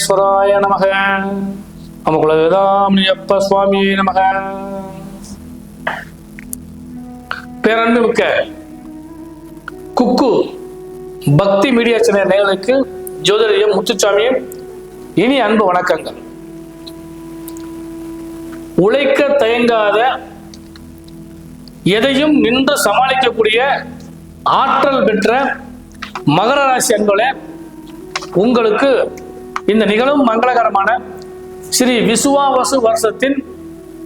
விக்னேஸ்வராய நமக. அமகுலதாமியப்ப சுவாமி நமக. பேரன்பு மிக்க குக்கு பக்தி மீடியா சேனல் நேர்களுக்கு ஜோதிடரியம் முத்துச்சாமியும் இனி அன்பு வணக்கங்கள். உழைக்க தயங்காத எதையும் நின்று சமாளிக்கக்கூடிய ஆற்றல் பெற்ற மகர ராசி அன்பர்களே உங்களுக்கு இந்த நிகழும் மங்களகரமான ஸ்ரீ விசுவாவசு வருஷத்தின்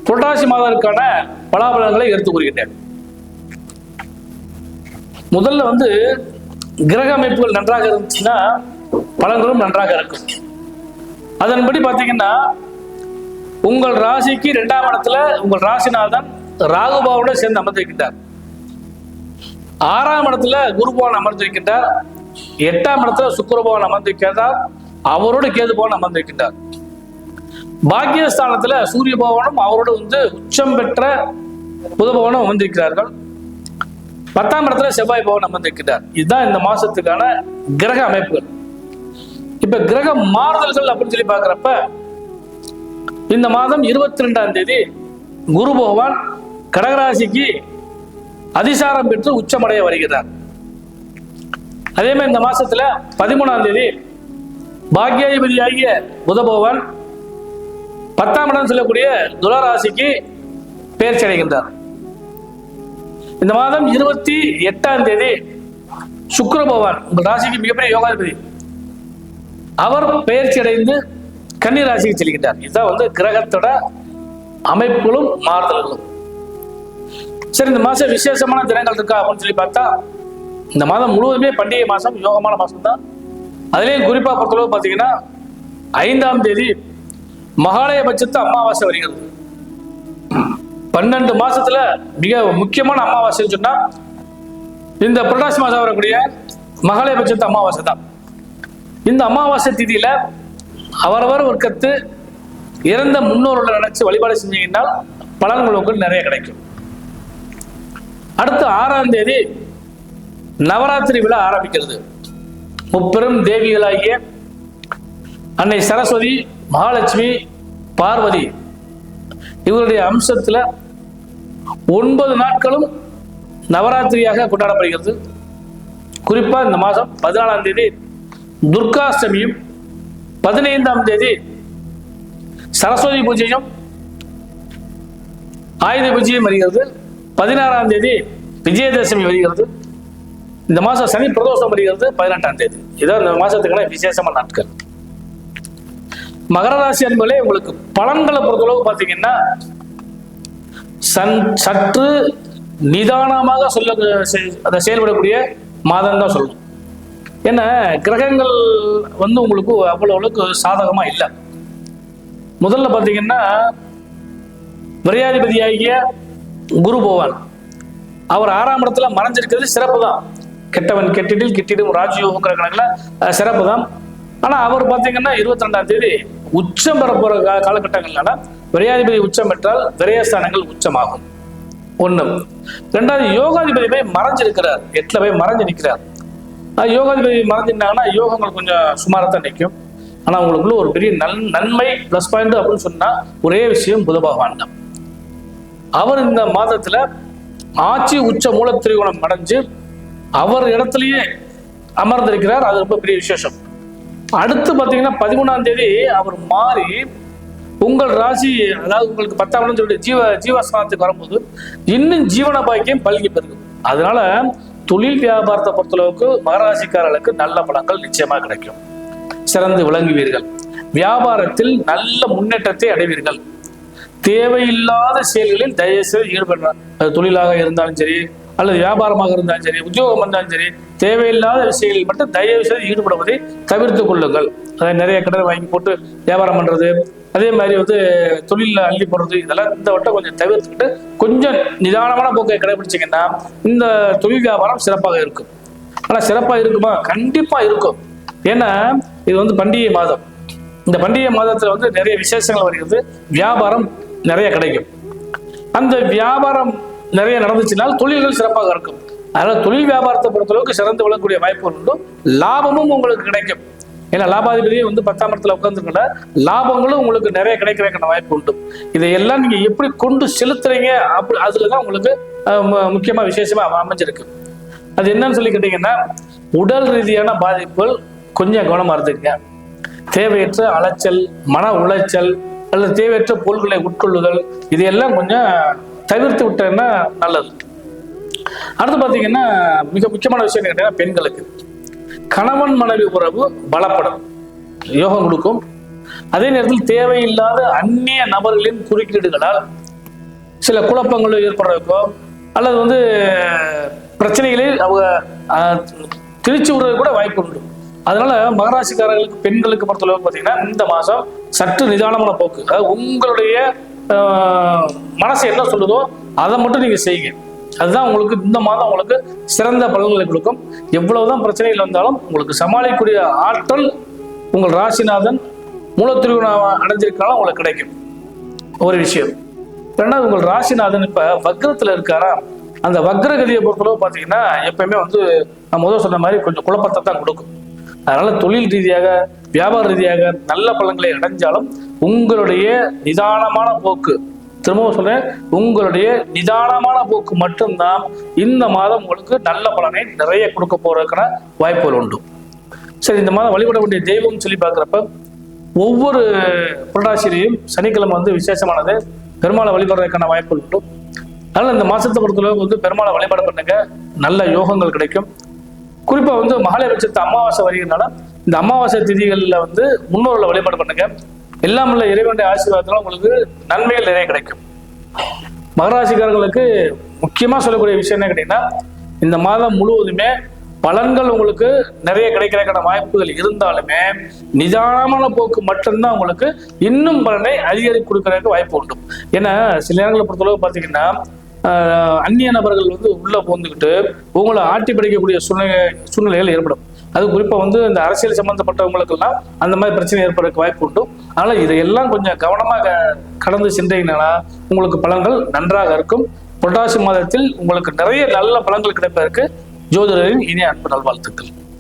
புரட்டாசி மாதத்திற்கான பலாபலங்களை எடுத்துக் கூறுகின்றேன். முதல்ல வந்து கிரக அமைப்புகள் நன்றாக இருந்துச்சுன்னா பலன்களும் நன்றாக இருக்கும். அதன்படி பார்த்தீங்கன்னா உங்கள் ராசிக்கு இரண்டாம் இடத்துல உங்கள் ராசிநாதன் ராகுபாவோட சேர்ந்து அமர்ந்திருக்கின்றார் ஆறாம் இடத்துல குருபவன் அமர்ந்திருக்கின்றார் எட்டாம் இடத்துல சுக்கரபவன் அமர்ந்திருக்கிறார் அவரோடு கேது பவன் அமர்ந்திருக்கின்றார் பாக்கியஸ்தானத்துல சூரிய பகவானும் அவரோடு வந்து உச்சம் பெற்ற புதபவனும் அமர்ந்திருக்கிறார்கள் பத்தாம் இடத்துல செவ்வாய் பவன் அமர்ந்திருக்கிறார் இதுதான் இந்த மாசத்துக்கான கிரக அமைப்புகள். இப்ப கிரக மாறுதல்கள் அப்படின்னு சொல்லி பாக்குறப்ப இந்த மாதம் இருபத்தி ரெண்டாம் தேதி குரு பகவான் கடகராசிக்கு அதிசாரம் பெற்று உச்சமடைய வருகிறார். அதே மாதிரி இந்த மாசத்துல பதிமூணாம் தேதி பாக்கியாதிபதியாகிய புத பத்தாம் இடம் செல்லக்கூடிய துளராசிக்கு பெயர்ச்சி அடைகின்றார் இந்த மாதம் இருபத்தி எட்டாம் தேதி சுக்கிர பகவான் உங்கள் ராசிக்கு மிகப்பெரிய யோகாதிபதி அவர் பெயர்ச்சி அடைந்து கன்னி ராசிக்கு செல்கின்றார். இதுதான் வந்து கிரகத்தோட அமைப்புகளும் மாறுதல்களும். சரி இந்த மாதம் விசேஷமான தினங்கள் இருக்கா அப்படின்னு சொல்லி பார்த்தா இந்த மாதம் முழுவதுமே பண்டிகை மாதம் யோகமான மாதம் தான் அதுலேயும் குறிப்பா பொறுத்தளவு பார்த்தீங்கன்னா ஐந்தாம் தேதி மகாலய பட்சத்து அமாவாசை வருகிறது. பன்னெண்டு மாசத்துல மிக முக்கியமான அமாவாசைன்னு சொன்னா இந்த புரட்டாசி மாசம் வரக்கூடிய மகாலய பட்சத்து அமாவாசை தான். இந்த அமாவாசை திதியில அவரவர் ஒர்க்கத்து இறந்த முன்னோர்களை நினைச்சு வழிபாடு செஞ்சீங்கன்னா பலன்கள் உங்களுக்கு நிறைய கிடைக்கும். அடுத்து ஆறாம் தேதி நவராத்திரி விழா ஆரம்பிக்கிறது. முப்பெரும் தேவிகளாகிய அன்னை சரஸ்வதி மகாலட்சுமி பார்வதி. இவருடைய அம்சத்துல ஒன்பது நாட்களும் நவராத்திரியாக கொண்டாடப்படுகிறது. குறிப்பா இந்த மாதம் பதினாலாம் தேதி துர்காஷ்டமியும் பதினைந்தாம் தேதி சரஸ்வதி பூஜையும் ஆயுத பூஜையும் வருகிறது. பதினாறாம் தேதி விஜயதசமி வருகிறது. இந்த மாசம் சனி பிரதோஷம் வருகிறது பதினெட்டாம் தேதி. இதான் இந்த மாசத்துக்கான விசேஷமான நாட்கள். மகர ராசி அன்பர்களே உங்களுக்கு பலன்களை பொறுத்தளவு பார்த்தீங்கன்னா சன் சற்று நிதானமாக சொல்ல அதை செயல்படக்கூடிய மாதம் தான் சொல்லணும். ஏன்னா கிரகங்கள் வந்து உங்களுக்கு அவ்வளோ அளவுக்கு சாதகமா இல்லை. முதல்ல பார்த்தீங்கன்னா விரையாதிபதியாகிய குரு பகவான் அவர் ஆறாம் இடத்துல மறைஞ்சிருக்கிறது சிறப்பு தான். கெட்டவன் கெட்டிடில் கிட்டிடும் ராஜயோகங்கிற கணக்கில் சிறப்பு தான் ஆனா அவர் பார்த்தீங்கன்னா இருபத்தி ரெண்டாம் தேதி உச்சம் பெறப்போற கா- காலகட்டங்கள்னால விரையாதிபதி உச்சம் பெற்றால் விரயஸ்தானங்கள் உச்சமாகும். ஒண்ணு. ரெண்டாவது யோகாதிபதி போய் மறைஞ்சிருக்கிறார். எட்டுல போய் மறைஞ்சு நிற்கிறார் யோகாதிபதி மறைஞ்சிருந்தாங்கன்னா யோகங்கள் கொஞ்சம் சுமாரத்தான் நிற்கும் ஆனா உங்களுக்குள்ள ஒரு பெரிய நன் நன்மை ப்ளஸ் பாயிண்ட் அப்படின்னு சொன்னா ஒரே விஷயம் புத பகவான் தான். அவர் இந்த மாதத்துல ஆட்சி உச்ச மூல திரிகோணம் அடைஞ்சு அவர் இடத்துலயே அமர்ந்திருக்கிறார். அது ரொம்ப பெரிய விசேஷம். அடுத்து பாத்தீங்கன்னா பதிமூணாம் தேதி அவர் மாறி உங்கள் ராசி அதாவது உங்களுக்கு பத்தாம் சொல்லி சொல்லிட்டு ஜீவ ஜீவஸ்தானத்துக்கு வரும்போது இன்னும் ஜீவன பாக்கியம் பல்கி பெருகும். அதனால தொழில் வியாபாரத்தை பொறுத்தளவுக்கு மகராசிக்காரர்களுக்கு நல்ல பலங்கள் நிச்சயமா கிடைக்கும். சிறந்து விளங்குவீர்கள். வியாபாரத்தில் நல்ல முன்னேற்றத்தை அடைவீர்கள். தேவையில்லாத செயல்களில் தயவு செய்து ஈடுபடுறார் அது தொழிலாக இருந்தாலும் சரி அல்லது வியாபாரமாக இருந்தாலும் சரி உத்தியோகம் இருந்தாலும் சரி தேவையில்லாத விஷயங்களில் மட்டும் தயவு செய்து ஈடுபடுவதை தவிர்த்து கொள்ளுங்கள். அதை நிறைய கடன் வாங்கி போட்டு வியாபாரம் பண்றது அதே மாதிரி வந்து தொழிலில் அள்ளி போடுறது இதெல்லாம் இந்த வட்டம் கொஞ்சம் தவிர்த்துக்கிட்டு கொஞ்சம் நிதானமான போக்கை கடைபிடிச்சீங்கன்னா இந்த தொழில் வியாபாரம் சிறப்பாக இருக்கும். ஆனா சிறப்பா இருக்குமா? கண்டிப்பா இருக்கும். ஏன்னா இது வந்து பண்டிகை மாதம். இந்த பண்டிகை மாதத்துல வந்து நிறைய விசேஷங்கள் வருகிறது வியாபாரம் நிறைய கிடைக்கும். அந்த வியாபாரம் நிறைய நடந்துச்சுனால் தொழில்கள் சிறப்பாக இருக்கும். அதனால் தொழில் வியாபாரத்தை பொறுத்தளவுக்கு சிறந்து விளங்கக்கூடிய வாய்ப்புகள் உண்டு. லாபமும் உங்களுக்கு கிடைக்கும். ஏன்னா லாபாதிபதியும் வந்து பத்தாம் இடத்துல உட்காந்துருக்கல லாபங்களும் உங்களுக்கு நிறைய கிடைக்கிறதுக்கான வாய்ப்பு உண்டு. இதையெல்லாம் நீங்க எப்படி கொண்டு செலுத்துறீங்க? அப்படி அதுல தான் உங்களுக்கு மு- முக்கியமா விசேஷமா அமைஞ்சிருக்கு. அது என்னன்னு சொல்லி கேட்டீங்கன்னா உடல் ரீதியான பாதிப்புகள் கொஞ்சம் கவனமா இருந்துங்க தேவையற்ற அலைச்சல் மன உளைச்சல் அல்லது தேவையற்ற பொருள்களை உட்கொள்ளுதல் இதையெல்லாம் கொஞ்சம் தவிர்த்து விட்டேன்னா நல்லது. அடுத்து பார்த்தீங்கன்னா மிக முக்கியமான விஷயம் கேட்டீங்கன்னா பெண்களுக்கு. கணவன் மனைவி உறவு பலப்படும். யோகம் கொடுக்கும். அதே நேரத்தில் தேவையில்லாத அந்நிய நபர்களின் குறுக்கீடுகளால் சில குழப்பங்கள் ஏற்படுறதுக்கோ அல்லது வந்து பிரச்சனைகளில் அவங்க திருச்சி விடுறது கூட வாய்ப்பு உண்டு. அதனால மகராசிக்காரர்களுக்கு பெண்களுக்கு பொறுத்தளவுக்கு பார்த்தீங்கன்னா இந்த மாதம் சற்று நிதானமான போக்கு. அதாவது உங்களுடைய மனசு என்ன சொல்லுதோ அதை மட்டும் நீங்க செய்யுங்க. அதுதான் உங்களுக்கு இந்த மாதம் உங்களுக்கு சிறந்த பலன்களை கொடுக்கும். எவ்வளவுதான் பிரச்சனைகள் வந்தாலும் உங்களுக்கு சமாளிக்கக்கூடிய ஆற்றல் உங்கள் ராசிநாதன் மூலத்திருவிழா அடைஞ்சிருக்காலும் உங்களுக்கு கிடைக்கும். ஒரு விஷயம். ரெண்டாவது உங்கள் ராசிநாதன் இப்ப வக்ரத்துல இருக்காரா? அந்த வக்ரகதியை பொறுத்தளவு பார்த்தீங்கன்னா எப்பயுமே வந்து நான் முதல் சொன்ன மாதிரி கொஞ்சம் குழப்பத்தை தான் கொடுக்கும். அதனால தொழில் ரீதியாக வியாபார ரீதியாக நல்ல பலன்களை அடைஞ்சாலும் உங்களுடைய நிதானமான போக்கு திரும்பவும் சொல்றேன் உங்களுடைய நிதானமான போக்கு மட்டும்தான் இந்த மாதம் உங்களுக்கு நல்ல பலனை நிறைய கொடுக்க போறதுக்கான வாய்ப்புகள் உண்டு. சரி இந்த மாதம் வழிபட வேண்டிய தெய்வம் சொல்லி பார்க்குறப்ப ஒவ்வொரு புரட்டாசிரியும் சனிக்கிழமை வந்து விசேஷமானது பெருமாளை வழிபடுறதுக்கான வாய்ப்புகள் உண்டு. அதனால் இந்த மாதத்தை பொறுத்தளவுக்கு வந்து பெருமாளை வழிபாடு பண்ணுங்க. நல்ல யோகங்கள் கிடைக்கும். குறிப்பா வந்து மகாலயபட்சத்து அமாவாசை வருகிறதுனால இந்த அமாவாசை திதிகளில் வந்து முன்னோர்களை வழிபாடு பண்ணுங்க. எல்லாம் உள்ள இறைவனுடைய ஆசீர்வாதத்தில் உங்களுக்கு நன்மைகள் நிறைய கிடைக்கும். மகராசிக்காரர்களுக்கு முக்கியமா சொல்லக்கூடிய விஷயம் என்ன கேட்டீங்கன்னா இந்த மாதம் முழுவதுமே பலன்கள் உங்களுக்கு நிறைய கிடைக்கிறதுக்கான வாய்ப்புகள் இருந்தாலுமே நிதானமான போக்கு மட்டும்தான் உங்களுக்கு இன்னும் பலனை அதிகரித்து கொடுக்கறதுக்கு வாய்ப்பு உண்டு. ஏன்னா சில நேரங்களை பொறுத்தளவு பார்த்தீங்கன்னா அந்நிய நபர்கள் வந்து உள்ள புகுந்துக்கிட்டு உங்களை ஆட்டி படைக்கக்கூடிய சூழ்நிலை சூழ்நிலைகள் ஏற்படும். அது குறிப்பாக வந்து இந்த அரசியல் சம்பந்தப்பட்டவங்களுக்கெல்லாம் அந்த மாதிரி பிரச்சனை ஏற்படுறதுக்கு வாய்ப்பு உண்டு. அதனால இதையெல்லாம் கொஞ்சம் கவனமாக கடந்து சென்றீங்கன்னா உங்களுக்கு பலன்கள் நன்றாக இருக்கும். புரட்டாசி மாதத்தில் உங்களுக்கு நிறைய நல்ல பலன்கள் கிடைப்பதற்கு ஜோதிடரின் இனிய அன்பு நல்வாழ்த்துக்கள்.